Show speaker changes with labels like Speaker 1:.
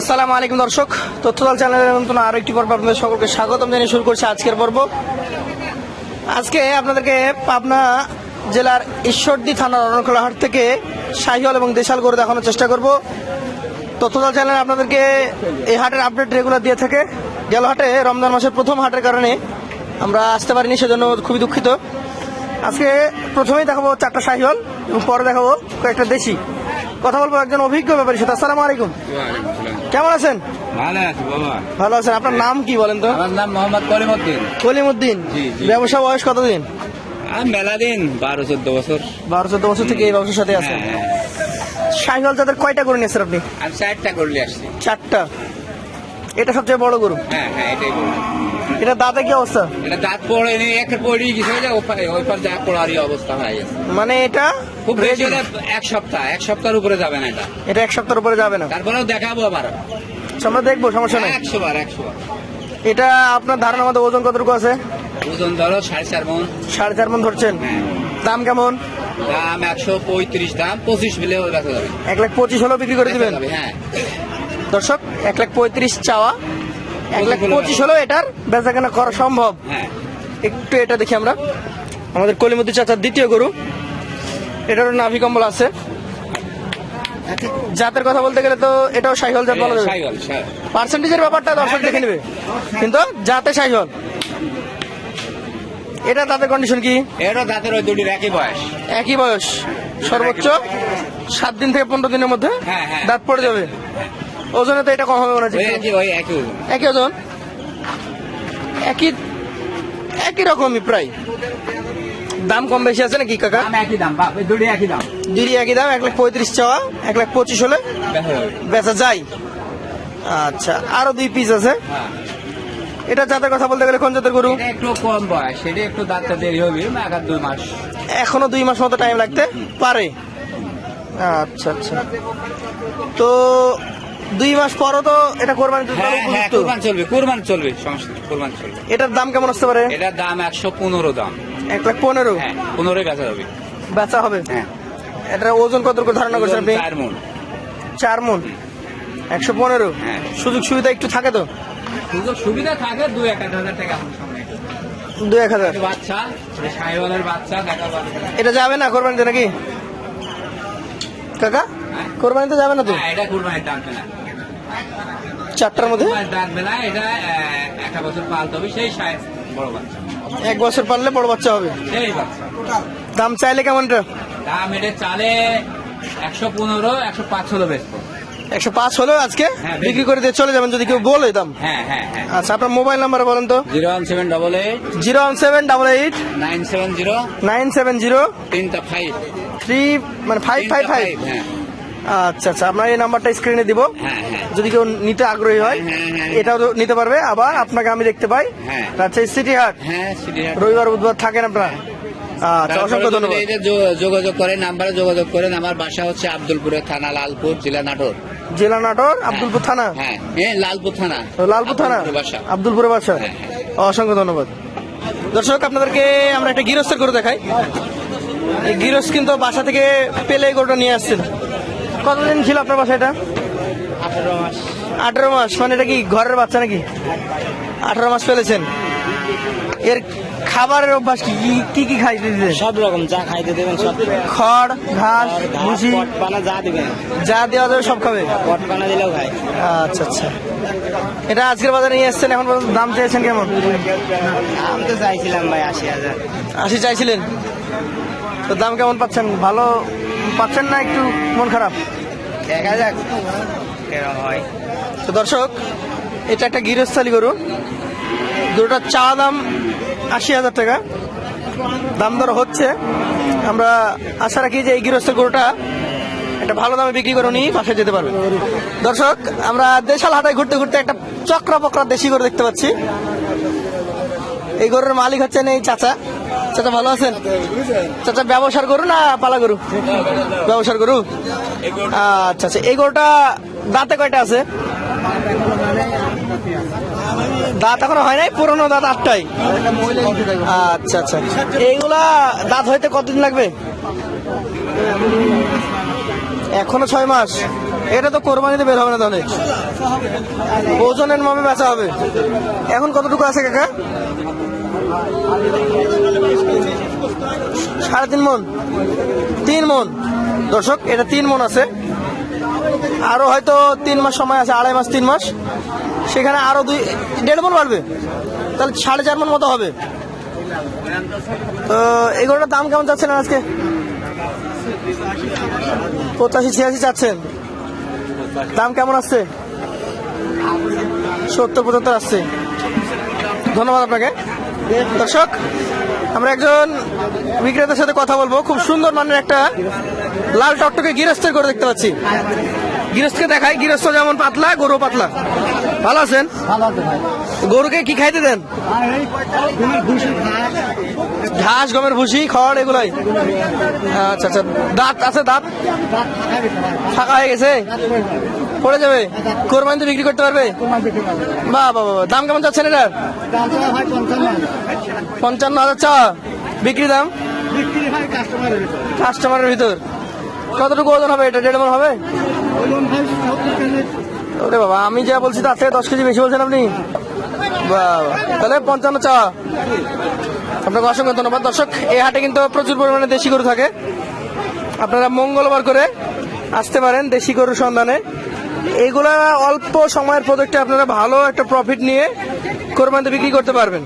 Speaker 1: আসসালামু আলাইকুম দর্শক, তথ্যদল চ্যানেলের নতুন আরও একটি পর্ব আপনাদের সকলকে স্বাগতম জানিয়ে শুরু করছি আজকের পর্ব। আজকে আপনাদেরকে পাবনা জেলার ঈশ্বরদী থানার অরণখোলাহাট থেকে শাহিওয়াল এবং দেশাল গরু দেখানোর চেষ্টা করব। তথ্যদল চ্যানেল আপনাদেরকে এই হাটের আপডেট রেগুলার দিয়ে থাকে। গেল হাটে রমজান মাসের প্রথম হাটের কারণে আমরা আসতে পারিনি, সেজন্য খুবই দুঃখিত। আজকে প্রথমেই দেখাবো চারটা শাহিওয়াল এবং পরে দেখাবো কয়েকটা দেশি। কথা বলব একজন অভিজ্ঞ ব্যাপারী সাথে। আসসালামু আলাইকুম। কেমন আছেন?
Speaker 2: ভালো আছি বাবা।
Speaker 1: ভালো আছেন। আপনার নাম কি বলেন তো?
Speaker 2: আমার নাম মোহাম্মদ কলিমুদ্দিন
Speaker 1: কলিমুদ্দিন। ব্যবসা বয়স কতদিন?
Speaker 2: মেলা দিন বারো চোদ্দ বছর।
Speaker 1: বারো চোদ্দ বছর থেকে এই ব্যবসার সাথে আছেন।
Speaker 2: হ্যাঁ,
Speaker 1: শাহিওয়াল যাদের কয়টা গরু নিয়েছেন আপনি?
Speaker 2: আমি চারটা করলে আসছি।
Speaker 1: চারটা। এটা সবচেয়ে বড় গরু?
Speaker 2: হ্যাঁ হ্যাঁ এটাই
Speaker 1: এটা দাঁতে কি অবস্থা?
Speaker 2: এটা দাঁত পড়ে নি এক পড়ে গেছে ওই পার যা পড়ারই অবস্থা হয়ে গেছে।
Speaker 1: মানে এটা
Speaker 2: খুব বেশি হলে এক সপ্তাহ এক সপ্তাহের উপরে যাবে না এটা।
Speaker 1: এটা এক সপ্তাহের উপরে যাবে না?
Speaker 2: তারপরেও দেখাবো আবার।
Speaker 1: আচ্ছা, আমরা দেখব সমস্যা নেই।
Speaker 2: একশো বার একশো বার।
Speaker 1: এটা আপনার ধারণা মতো ওজন কতটুকু আছে?
Speaker 2: ওজন ধরো সাড়ে চার মন।
Speaker 1: সাড়ে চার মন ধরছেন।
Speaker 2: হ্যাঁ।
Speaker 1: দাম কেমন?
Speaker 2: দাম একশো পঁয়ত্রিশ দাম পঁচিশ মিলে যাবে।
Speaker 1: এক লাখ পঁচিশ হলেও বিক্রি করে দিবেন?
Speaker 2: হ্যাঁ।
Speaker 1: দর্শক এক লাখ পঁয়ত্রিশ চাওয়া। এক লাখ পঁচিশ হলেও এটার বেচা কেনা করা সম্ভব।
Speaker 2: হ্যাঁ।
Speaker 1: একটু এটা দেখি আমরা। আমাদের কলিমতি চাচার দ্বিতীয় গরু। এটারও নাভি কম্বল আছে। জাতের কথা বলতে গেলে তো এটাও সাইহল জাত বলা যাবে পার্সেন্টেজের ব্যাপারটা দর্শক দেখে নেবে। কিন্তু জাতে সাইহল। এটা তাদের কন্ডিশন কি?
Speaker 2: এরও দাঁতের ওই দুটির একই বয়স।
Speaker 1: একই বয়স। সর্বোচ্চ সাত দিন থেকে পনেরো দিনের মধ্যে
Speaker 2: হ্যাঁ, হ্যাঁ।
Speaker 1: দাঁত পড়ে যাবে। ওজনে তো এটা কম হবে মনে হচ্ছে
Speaker 2: একই ওজন।
Speaker 1: একই একই রকমই প্রায়। দাম কম বেশি আছে নাকি কাকা?
Speaker 2: একই দাম দুটি একই দাম।
Speaker 1: দুই একই দাম এক লাখ পঁয়ত্রিশ চাওয়া এক লাখ পঁচিশ হলে বেচা যায়। আচ্ছা আরও দুই পিস আছে।
Speaker 2: হ্যাঁ।
Speaker 1: এটা জাতের কথা বলতে গেলে কোন জাতের গরু?
Speaker 2: একটু কম বয়স সেটা একটু দাঁতটা দেরি হবে এক দুই মাস।
Speaker 1: এখনও দুই মাস মতো টাইম লাগতে পারে। আচ্ছা আচ্ছা। তো দুই মাস পরও তো এটা কোরবানি
Speaker 2: হ্যাঁ হ্যাঁ। কোরবান চলবে কোরবান চলবে সমস্যা কোরবান চলবে।
Speaker 1: এটার দাম কেমন আসতে পারে?
Speaker 2: এটার দাম একশো পনেরো দাম।
Speaker 1: এক লাখ পনেরো?
Speaker 2: হ্যাঁ পনেরোই বেচা যাবে
Speaker 1: বেচা হবে?
Speaker 2: হ্যাঁ।
Speaker 1: এটার ওজন কত ধারণা করছেন আপনি?
Speaker 2: চার মন।
Speaker 1: চার মন? একশো পনেরো। সুযোগ সুবিধা একটু থাকে তো?
Speaker 2: সুযোগ সুবিধা থাকে দুই এক হাজার টাকা
Speaker 1: দু এক হাজার?
Speaker 2: এটা বাচ্চা বাচ্চা
Speaker 1: এটা যাবে না কোরবানিতে নাকি? কাকা। কোরবানিতে যাবে না তো?
Speaker 2: এটা কোরবানির দাম না
Speaker 1: চারটার মধ্যে?
Speaker 2: কোরবানির দাম না এটা একটা বছর পালতে হবে সেই বড় বাচ্চা।
Speaker 1: এক বছর পারলে বড় বাচ্চা হবে? দাম চাইলে কেমনটা
Speaker 2: দাম এটা চালে একশো পনেরো একশো পাঁচ হলো
Speaker 1: একশো পাঁচ হলেও আজকে?
Speaker 2: হ্যাঁ,
Speaker 1: বিক্রি করে দিয়ে চলে যাবেন যদি কেউ বলে দাম।
Speaker 2: হ্যাঁ হ্যাঁ
Speaker 1: আচ্ছা আপনার মোবাইল নাম্বার বলেন তো।
Speaker 2: Zero one seven double eight.
Speaker 1: Zero one seven double eight.
Speaker 2: Nine seven zero.
Speaker 1: Nine seven zero.
Speaker 2: তিনটা ফাইভ
Speaker 1: থ্রি মানে ফাইভ ফাইভ ফাইভ আচ্ছা আচ্ছা আপনার এই নাম্বারটা স্ক্রিনে দিব।
Speaker 2: হ্যাঁ হ্যাঁ।
Speaker 1: যদি কেউ নিতে আগ্রহী হয়
Speaker 2: হ্যাঁ।
Speaker 1: এটাও নিতে পারবে। আবার আপনাকে আমি দেখতে পাই। রাজশাহী সিটি হাট
Speaker 2: হ্যাঁ
Speaker 1: রবিবার বুধবার থাকেন আপনারা? আচ্ছা অসংখ্য ধন্যবাদ।
Speaker 2: যোগাযোগ করেন নাম্বারে যোগাযোগ করেন আমার বাসা হচ্ছে আব্দুলপুরের থানা লালপুর জেলা নাটোর।
Speaker 1: জেলা নাটোর আব্দুলপুর থানা?
Speaker 2: হ্যাঁ লালপুর থানা।
Speaker 1: লালপুর থানা?
Speaker 2: আব্দুলপুরের বাসা।
Speaker 1: অসংখ্য ধন্যবাদ। দর্শক আপনাদেরকে আমরা একটা গৃহস্থের গরু দেখাই। এই গৃহস্থ কিন্তু বাসা থেকে পেলে গরুটা নিয়ে আসছেন। কতদিন ছিল আপনার বাসা এটা?
Speaker 3: আঠারো মাস।
Speaker 1: আঠারো মাস মানে এটা কি ঘরের বাচ্চা নাকি? আঠারো মাস ফেলেছেন। এর খাবারের অভ্যাস কি? কি- কি খাইতে দিতেন
Speaker 3: সব রকম যা খাইতে দেবেন সব
Speaker 1: খড় ঘাস ভুসি।
Speaker 3: পটপানা যা দিবেন।
Speaker 1: যা দেওয়া যাবে সব খাবে?
Speaker 3: পটপানা দিলেও খায়।
Speaker 1: আচ্ছা আচ্ছা। এটা আজকের বাজারে নিয়ে এসছেন এখন পর্যন্ত দাম চেয়েছেন কেমন?
Speaker 3: দাম তো চাইছিলাম ভাই আশি হাজার।
Speaker 1: আশি চাইছিলেন? তো দাম কেমন পাচ্ছেন? ভালো পাচ্ছেন না একটু মন খারাপ?
Speaker 3: দেখা যাক হয়।
Speaker 1: তো দর্শক এটা একটা গৃহস্থালী গরু। গরুটার চা দাম আশি হাজার টাকা। দাম দর হচ্ছে। আমরা আশা রাখি যে এই গৃহস্থ গরুটা একটা ভালো দামে বিক্রি করে নিয়ে বাসায় যেতে পারবে দর্শক আমরা দেশাল হাটায় ঘুরতে ঘুরতে একটা চক্রা পকরা দেশি গরু দেখতে পাচ্ছি। এই গরুর মালিক হচ্ছেন এই চাচা। চাচা ভালো আছেন? চাচা, ব্যবসার গরু না পালা গরু? ব্যবসার গরু? আচ্ছা আচ্ছা এই গরুটা দাঁতে কয়টা আছে? দাঁত এখনও হয় নাই, পুরনো দাঁত আটটাই। আচ্ছা আচ্ছা এইগুলা দাঁত হইতে কতদিন লাগবে? এখনও ছয় মাস। এটা তো কোরবানিতে বের হবে না তাহলে। ওজনের মাপে বেচা হবে। এখন কতটুকু আছে কাকা? সাড়ে তিন মন। তিন মন। দর্শক, এটা তিন মন আছে। আরও হয়তো তিন মাস সময় আছে, আড়াই মাস, তিন মাস। সেখানে আরও দুই, দেড় মন বাড়বে। তাহলে সাড়ে চার মন মতো হবে। তো এগুলোটার দাম কেমন চাচ্ছেন আজকে? পঁচাশি, ছিয়াশি চাচ্ছেন। দাম কেমন আসছে? সত্তর, পঁচাত্তর আসছে। ধন্যবাদ আপনাকে। দর্শক আমরা একজন বিক্রেতার সাথে কথা বলব। খুব সুন্দর মানের একটা লাল টকটকে গৃহস্থের করে দেখতে পাচ্ছি। গৃহস্থকে দেখাই গৃহস্থ যেমন পাতলা গরু পাতলা। ভালো আছেন? গরুকে কি খাইতে দেন? ঘাস গমের ভুসি খড় এগুলাই? আচ্ছা আচ্ছা। দাঁত আছে দাঁত? ফাঁকা হয়ে গেছে। পড়ে যাবে? কোরবানিতে বিক্রি করতে পারবে? বাহ বাহ বাহ দাম কেমন যাচ্ছেন এটার? পঞ্চান্ন হাজার। চা বিক্রি দাম? কাস্টমারের ভিতর। কতটুকু ওজন হবে এটা? দেড় মন হবে? ওরে বাবা আমি যা বলছি তার থেকে দশ কেজি বেশি বলছেন আপনি? বাবা তাহলে পঞ্চান্ন চা আপনাকে অসংখ্য ধন্যবাদ। দর্শক এই হাটে কিন্তু প্রচুর পরিমাণে দেশি গরু থাকে। আপনারা মঙ্গলবার করে আসতে পারেন দেশি গরুর সন্ধানে। এইগুলা অল্প সময়ের প্রজেক্টে আপনারা ভালো একটা প্রফিট নিয়ে কোরবানিতে বিক্রি করতে পারবেন।